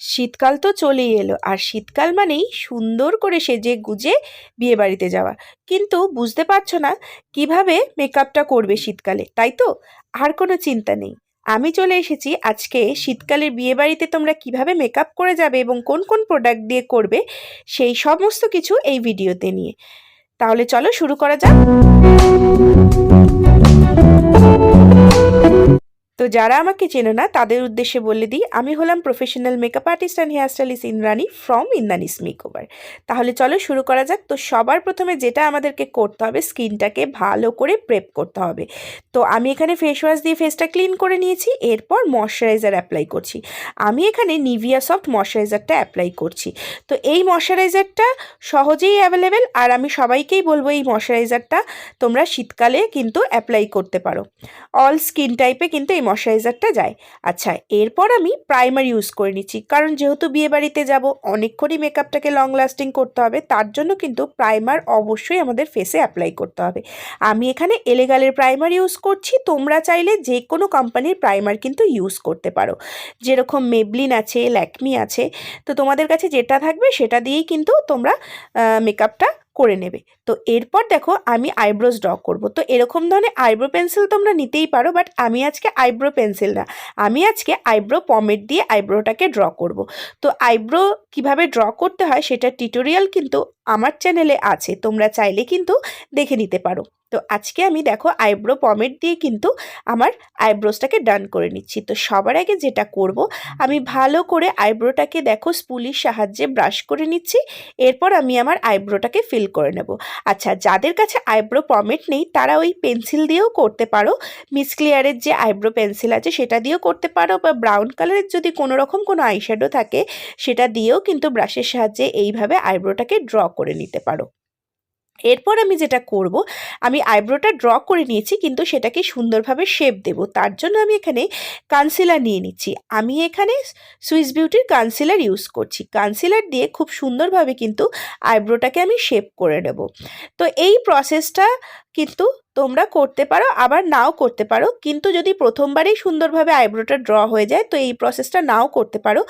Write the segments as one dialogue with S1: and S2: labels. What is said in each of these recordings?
S1: শীতকাল তো চলেই এলো, আর শীতকাল মানেই সুন্দর করে সেজে গুজে বিয়ে বাড়িতে যাওয়া। কিন্তু বুঝতে পারছ না কীভাবে মেকআপটা করবে শীতকালে, তাই তো? আর কোনো চিন্তা নেই। আমি চলে এসেছি আজকে শীতকালের বিয়ে বাড়িতে তোমরা কীভাবে মেকআপ করে যাবে এবং কোন কোন প্রোডাক্ট দিয়ে করবে, সেই সমস্ত কিছু এই ভিডিওতে নিয়ে। তাহলে চলো শুরু করা যাক। তো যারা আমাকে চেনো না, তাদের উদ্দেশ্যে বলে দিই, আমি হলাম professional makeup artist and hair stylist Indrani from Indrani's makeover তাহলে চলো শুরু করা যাক। তো সবার প্রথমে যেটা আমাদেরকে করতে হবে, স্কিনটাকে ভালো করে প্রেপ করতে হবে। তো আমি এখানে ফেস ওয়াশ দিয়ে ফেসটা ক্লিন করে নিয়েছি, এরপর ময়শ্চারাইজার অ্যাপ্লাই করছি। আমি এখানে নিভিয়া সফট ময়শ্চারাইজারটা অ্যাপ্লাই করছি। তো এই ময়শ্চারাইজারটা সহজেই অ্যাভেলেবেল আর আমি সবাইকেই বলব এই ময়শ্চারাইজারটা তোমরা শীতকালে কিন্তু অ্যাপ্লাই করতে পারো। অল স্কিন টাইপে কিন্তু এই ময়শ্চারাইজারটা যায়। আচ্ছা এরপর আমি প্রাইমার ইউজ করে নিচ্ছি। কারণ যেহেতু বিয়েবাড়িতে যাব, অনেকক্ষণই মেকআপটাকে লং লাস্টিং করতে হবে, তার জন্য কিন্তু প্রাইমার অবশ্যই আমাদের ফেসে অ্যাপ্লাই করতে হবে। আমি এখানে এলেগালের প্রাইমার ইউজ করছি, তোমরা চাইলে যে কোনো কোম্পানির প্রাইমার কিন্তু ইউজ করতে পারো। যেরকম মেবলিন আছে ল্যাকমি আছে, তো তোমাদের কাছে যেটা থাকবে সেটা দিয়েই কিন্তু তোমরা মেকআপটা করে নেবে। তো এরপর দেখো আমি আইব্রোজ ড্র করব। তো এরকম ধরনের আইব্রো পেন্সিল তোমরা নিতেই পারো বাট আমি আজকে আইব্রো পেন্সিল না। আমি আজকে আইব্রো পমেট দিয়ে আইব্রোটাকে ড্র করব। তো আইব্রো কীভাবে ড্র করতে হয় সেটা টিউটোরিয়াল কিন্তু আমার চ্যানেলে আছে, তোমরা চাইলে কিন্তু দেখে নিতে পারো। তো আজকে আমি দেখো আইব্রো পমেট দিয়ে কিন্তু আমার আইব্রোসটাকে ডান করে নিচ্ছি। তো সবার আগে যেটা করব, আমি ভালো করে আইব্রোটাকে দেখো স্পুলির সাহায্যে ব্রাশ করে নিচ্ছি, এরপর আমি আমার আইব্রোটাকে ফিল করে নেব। আচ্ছা যাদের কাছে আইব্রো পমেট নেই, তারা ওই পেন্সিল দিয়েও করতে পারো। মিস ক্লিয়ারের যে আইব্রো পেন্সিল আছে, সেটা দিয়েও করতে পারো বা ব্রাউন কালারের যদি কোনো রকম কোনো আইশ্যাডো থাকে, সেটা দিয়েও কিন্তু ব্রাশের সাহায্যে এইভাবে আইব্রোটাকে ড্র করে নিতে পারো। এরপর আমি যেটা করব, আমি আইব্রোটা ড্র করে নিয়েছি, কিন্তু সেটাকে সুন্দরভাবে শেপ দেব। তার জন্য আমি এখানে কানসিলার নিয়ে নিচ্ছি। আমি এখানে সুইস বিউটির কানসিলার ইউজ করছি। কানসিলার দিয়ে খুব সুন্দরভাবে কিন্তু আইব্রোটাকে আমি শেপ করে নেব। তো এই প্রসেসটা কিন্তু তোমরা করতে পারো, আবার নাও করতে পারো। কিন্তু যদি প্রথমবারেই সুন্দরভাবে আইব্রোটা ড্র হয়ে যায়, তো এই প্রসেসটা নাও করতে পারো।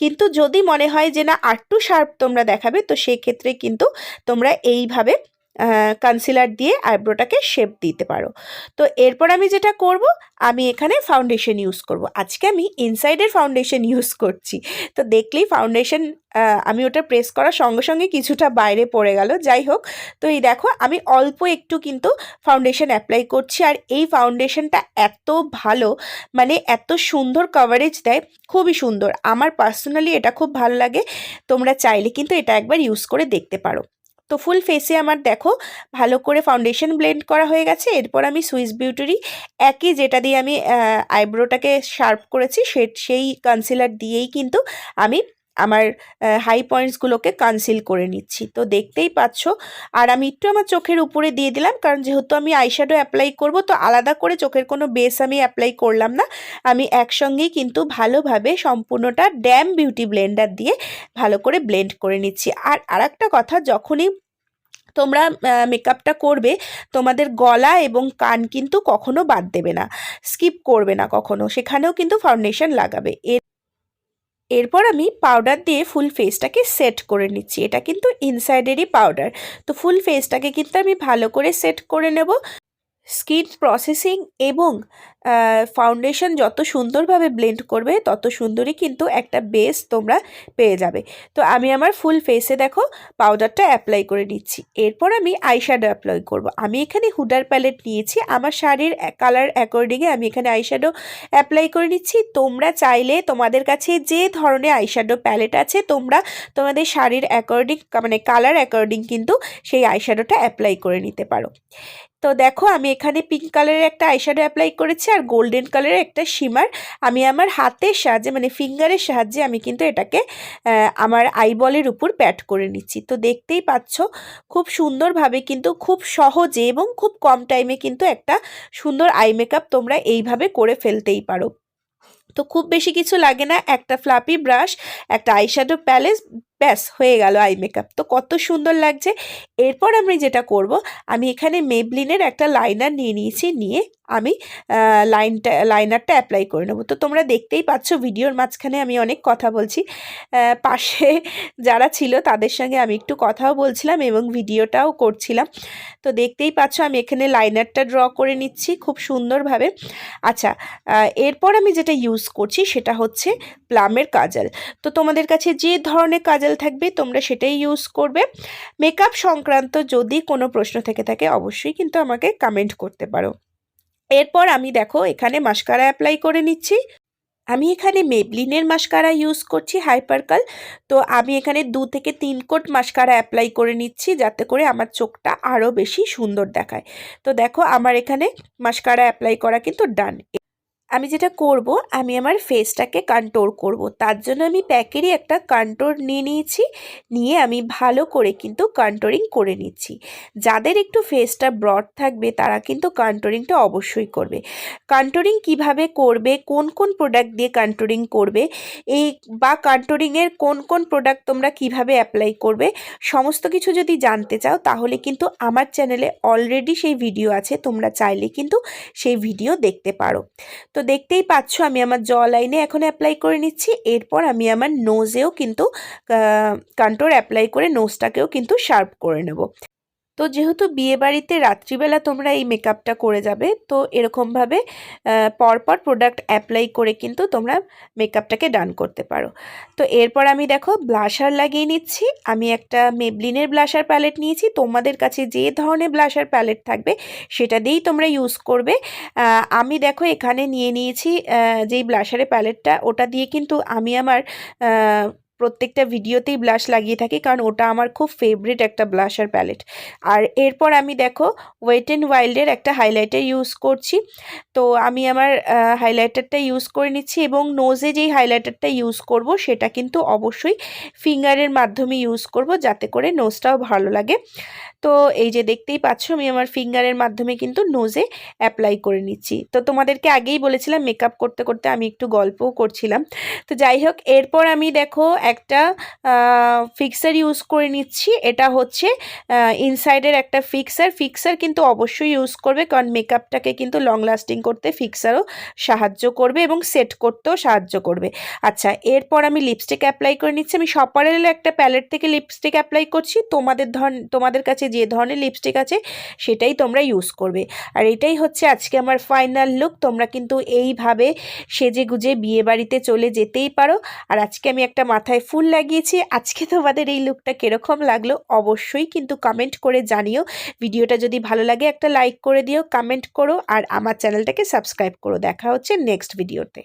S1: কিন্তু যদি মনে হয় যে না আটটু শার্প তোমরা দেখাবে, তো সেক্ষেত্রে কিন্তু তোমরা এইভাবে কনসিলার দিয়ে আইব্রোটাকে শেপ দিতে পারো। তো এরপর আমি যেটা করব, আমি এখানে ফাউন্ডেশন ইউজ করব। আজকে আমি ইনসাইডের ফাউন্ডেশন ইউজ করছি। তো দেখলেই ফাউন্ডেশন আমি ওটা প্রেস করার সঙ্গে সঙ্গে কিছুটা বাইরে পড়ে গেল। যাই হোক, তো এই দেখো, আমি অল্প একটু কিন্তু ফাউন্ডেশন অ্যাপ্লাই করছি। আর এই ফাউন্ডেশনটা এত ভালো মানে এত সুন্দর কভারেজ দেয়, খুবই সুন্দর। আমার পার্সোনালি এটা খুব ভালো লাগে। তোমরা চাইলে কিন্তু এটা একবার ইউজ করে দেখতে পারো। তো ফুল ফেসে আমার দেখো, ভালো করে ফাউন্ডেশন ব্লেন্ড করা হয়ে গেছে। এরপর আমি সুইস বিউটিরই একই যেটা দিয়ে আমি আইব্রোটাকে শার্প করেছি, সে, সেই কনসিলার দিয়েই কিন্তু আমি আমার হাই পয়েন্টসগুলোকে কনসিল করে নিচ্ছি। তো দেখতেই পাচ্ছ, আর আমি একটু আমার চোখের উপরে দিয়ে দিলাম, কারণ যেহেতু আমি আইশ্যাডো অ্যাপ্লাই করব, তো আলাদা করে চোখের কোনো বেস আমি অ্যাপ্লাই করলাম না। আমি একসঙ্গেই কিন্তু ভালোভাবে সম্পূর্ণটা ড্যাম বিউটি ব্লেন্ডার দিয়ে ভালো করে ব্লেন্ড করে নিচ্ছি। আর আরেকটা কথা, যখনই তোমরা মেকআপটা করবে, তোমাদের গলা এবং কান কিন্তু কখনো বাদ দেবে না স্কিপ করবে না কখনো। সেখানেও কিন্তু ফাউন্ডেশন লাগাবে। এর এরপর আমি পাউডার দিয়ে ফুল ফেসটাকে সেট করে নিচ্ছি। এটা কিন্তু ইনসাইডেরই পাউডার তো ফুল ফেসটাকে কিন্তু আমি ভালো করে সেট করে নেব। স্কিন প্রসেসিং এবং ফাউন্ডেশন যত সুন্দরভাবে ব্লেন্ড করবে, তত সুন্দরই কিন্তু একটা বেস তোমরা পেয়ে যাবে। তো আমি আমার ফুল ফেসে দেখো, পাউডারটা অ্যাপ্লাই করে নিচ্ছি। এরপর আমি আইশ্যাডো অ্যাপ্লাই করব। আমি এখানে হুডার প্যালেট নিয়েছি। আমার শাড়ির কালার অ্যাকর্ডিংয়ে আমি এখানে আইশ্যাডো অ্যাপ্লাই করে নিচ্ছি। তোমরা চাইলে তোমাদের কাছে যে ধরনের আইশ্যাডো প্যালেট আছে, তোমরা তোমাদের শাড়ির অ্যাকর্ডিং মানে কালার অ্যাকর্ডিং কিন্তু সেই আইশ্যাডোটা অ্যাপ্লাই করে নিতে পারো। তো দেখো, আমি এখানে পিঙ্ক কালারের একটা আইশ্যাডো অ্যাপ্লাই করেছি আর গোল্ডেন কালারের একটা শিমার আমি আমার হাতের সাহায্যে মানে ফিঙ্গারের সাহায্যে আমি কিন্তু এটাকে আমার আইবলের উপর প্যাট করে নিচ্ছি। তো দেখতেই পাচ্ছ, খুব সুন্দরভাবে কিন্তু খুব সহজে এবং খুব কম টাইমে কিন্তু একটা সুন্দর আই মেকআপ তোমরা এইভাবে করে ফেলতেই পারো। তো খুব বেশি কিছু লাগে না, একটা ফ্লাপি ব্রাশ একটা আইশ্যাডো প্যালেস ব্যাস, হয়ে গেল আই মেকআপ। তো কত সুন্দর লাগছে। এরপর আমি যেটা করব, আমি এখানে মেবলিনের একটা লাইনার নিয়ে নিয়েছি, নিয়ে আমি লাইনটা লাইনারটা অ্যাপ্লাই করে নেব। তো তোমরা দেখতেই পাচ্ছ, ভিডিওর মাঝখানে আমি অনেক কথা বলছি। পাশে যারা ছিল তাদের সঙ্গে আমি একটু কথাও বলছিলাম এবং ভিডিওটাও করছিলাম। তো দেখতেই পাচ্ছ, আমি এখানে লাইনারটা ড্র করে নিচ্ছি খুব সুন্দরভাবে। আচ্ছা এরপর আমি যেটা ইউজ করছি সেটা হচ্ছে প্লামের কাজল। তো তোমাদের কাছে যে ধরনের কাজল থাকবে, তোমরা সেটাই ইউজ করবে। মেকআপ সংক্রান্ত যদি কোনো প্রশ্ন থেকে থাকে, অবশ্যই কিন্তু আমাকে কমেন্ট করতে পারো। এরপর আমি দেখো, এখানে মাস্কারা অ্যাপ্লাই করে নিচ্ছি। আমি এখানে মেবলিনের মাস্কারা ইউজ করছি হাইপারকাল তো আমি এখানে দু থেকে তিন কোট মাস্কারা অ্যাপ্লাই করে নিচ্ছি, যাতে করে আমার চোখটা আরও বেশি সুন্দর দেখায়। তো দেখো, আমার এখানে মাস্কারা অ্যাপ্লাই করা কিন্তু ডান আমি যেটা করব, আমি আমার ফেসটাকে কন্ট্রোল করব। তার জন্য আমি প্যাকেরই একটা কন্ট্রোল নিয়ে নিয়েছি, নিয়ে আমি ভালো করে কিন্তু কন্ট্রোলিং করে নিচ্ছি। যাদের একটু ফেসটা ব্রড থাকবে, তারা কিন্তু কন্ট্রোলিংটা অবশ্যই করবে। কন্ট্রোলিং কীভাবে করবে, কোন কোন প্রোডাক্ট দিয়ে কন্ট্রোলিং করবে, এই বা কন্ট্রোলিংয়ের কোন কোন প্রোডাক্ট তোমরা কীভাবে অ্যাপ্লাই করবে, সমস্ত কিছু যদি জানতে চাও, তাহলে কিন্তু আমার চ্যানেলে অলরেডি সেই ভিডিও আছে, তোমরা চাইলে কিন্তু সেই ভিডিও দেখতে পারো। তো দেখতেই পাচ্ছ আমি আমার জ লাইনে এখন অ্যাপ্লাই করে নিচ্ছি। এরপর আমি আমার নোজেও কিন্তু কান্টোর অ্যাপ্লাই করে নোজটাকেও কিন্তু শার্প করে নেব। তো যেহেতু বিয়েবাড়িতে রাত্রিবেলা তোমরা এই মেকআপটা করে যাবে, তো এরকমভাবে পরপর প্রোডাক্ট অ্যাপ্লাই করে কিন্তু তোমরা মেকআপটাকে ডান করতে পারো। তো এরপর আমি দেখো ব্লাশার লাগিয়ে নিচ্ছি। আমি একটা মেবলিনের ব্লাশার প্যালেট নিয়েছি। তোমাদের কাছে যে ধরনের ব্লাশার প্যালেট থাকবে, সেটা দিয়েই তোমরা ইউজ করবে। আমি দেখো এখানে নিয়ে নিয়েছি যেই ব্লাশারের প্যালেটটা ওটা দিয়ে কিন্তু আমি আমার প্রত্যেকটা ভিডিওতেই ব্লাশ লাগিয়ে থাকি, কারণ ওটা আমার খুব ফেভারিট একটা ব্লাশার প্যালেট আর এরপর আমি দেখো ওয়েট অ্যান্ড ওয়াইল্ডের একটা হাইলাইটার ইউজ করছি। তো আমি আমার হাইলাইটারটা ইউজ করে নিচ্ছি এবং নোজে যেই হাইলাইটারটা ইউজ করব সেটা কিন্তু অবশ্যই ফিঙ্গারের মাধ্যমে ইউজ করব যাতে করে নোজটাও ভালো লাগে। তো এই যে দেখতেই পাচ্ছ আমি আমার ফিঙ্গারের মাধ্যমে কিন্তু নোজে অ্যাপ্লাই করে নিচ্ছি। তো তোমাদেরকে আগেই বলেছিলাম মেকআপ করতে করতে আমি একটু গল্পও করছিলাম। তো যাই হোক, এরপর আমি দেখো একটা ফিক্সার ইউজ করে নিচ্ছি। এটা হচ্ছে ইনসাইডের একটা ফিক্সার ফিক্সার কিন্তু অবশ্যই ইউজ করবে কারণ মেকআপটাকে কিন্তু লং লাস্টিং করতে ফিক্সারও সাহায্য করবে এবং সেট করতেও সাহায্য করবে। আচ্ছা এরপর আমি লিপস্টিক অ্যাপ্লাই করে নিচ্ছি। আমি সপারেল একটা প্যালেট থেকে লিপস্টিক অ্যাপ্লাই করছি। তোমাদের ধর তোমাদের কাছে যে ধরনের লিপস্টিক আছে, সেটাই তোমরা ইউজ করবে। আর এটাই হচ্ছে আজকে আমার ফাইনাল লুক তোমরা কিন্তু এইভাবে সেজে গুজে বিয়ে বাড়িতে চলে যেতেই পারো। আর আজকে আমি একটা মাথায় ফুল লাগিয়েছি। আজকে তোমাদের এই লুকটা কীরকম লাগল অবশ্যই কিন্তু কমেন্ট করে জানিও। ভিডিওটা যদি ভালো লাগে একটা লাইক করে দিও কমেন্ট করো আর আমার চ্যানেলটাকে সাবস্ক্রাইব করো। দেখা হচ্ছে নেক্সট ভিডিওতে